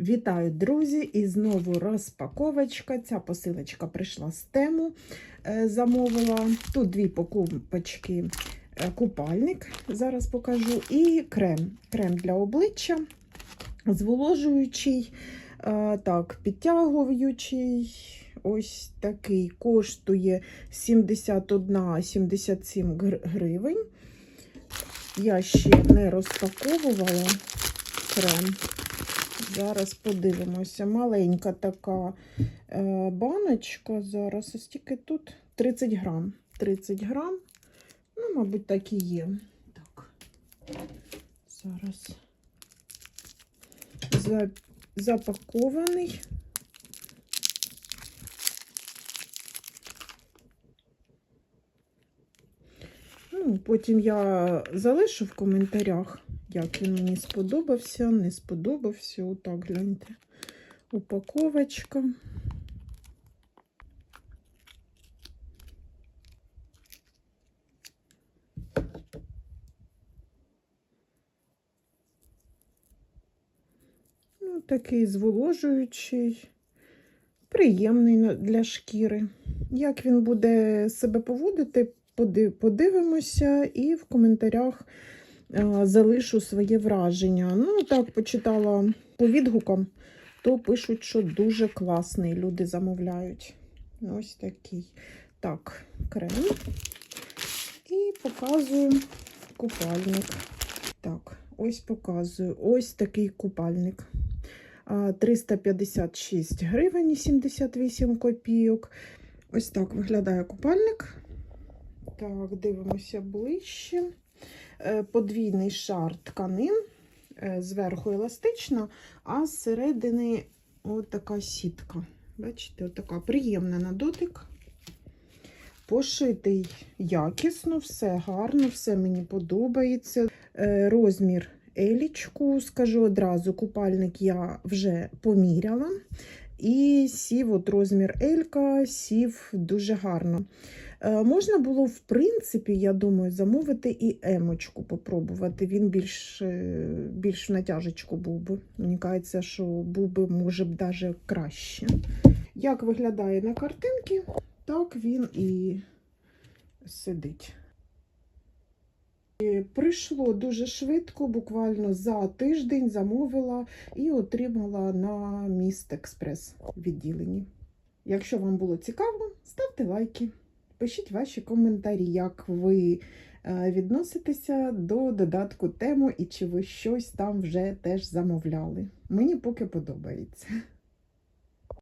Вітаю, друзі! І знову розпаковочка. Ця посилочка прийшла з тему. Е, Замовила. Тут дві покупочки. Е, Купальник, зараз покажу, і крем. Крем для обличчя, зволожуючий, е, так, підтягуючий. Ось такий коштує 71-77 гривень. Я ще не розпаковувала крем. Зараз подивимося. Маленька така е, баночка. Зараз ось тільки тут 30 грам. 30 грам. Ну, мабуть, так і є. Так. Зараз За, запакований. Ну, потім я залишу в коментарях, як він мені сподобався, не сподобався. Отак гляньте. Упаковочка. Ну, такий зволожуючий, приємний для шкіри. Як він буде себе поводити, подивимося і в коментарях залишу своє враження. Ну, так, почитала по відгукам, то пишуть, що дуже класний. Люди замовляють. Ось такий. Так, крем. І показую купальник. Так, ось показую. Ось такий купальник. 356 гривень 78 копійок. Ось так виглядає купальник. Так, дивимося ближче. Е, Подвійний шар тканин, е, зверху еластична, а зсередини така сітка. Бачите, отака приємна на дотик. Пошитий якісно, все гарно, все мені подобається. Е, Розмір елічку, скажу одразу, купальник я вже поміряла. І сів от розмір Елька, сів дуже гарно. Е, можна було, в принципі, я думаю, замовити і емочку попробувати. Він більш, е, більш натяжечку був би. Мені кажеться, що був би, може б, навіть краще. Як виглядає на картинці, так він і сидить. Прийшло дуже швидко, буквально за тиждень замовила і отримала на міст експрес відділенні. Якщо вам було цікаво, ставте лайки, пишіть ваші коментарі, як ви е, відноситеся до додатку тему і чи ви щось там вже теж замовляли. Мені поки подобається.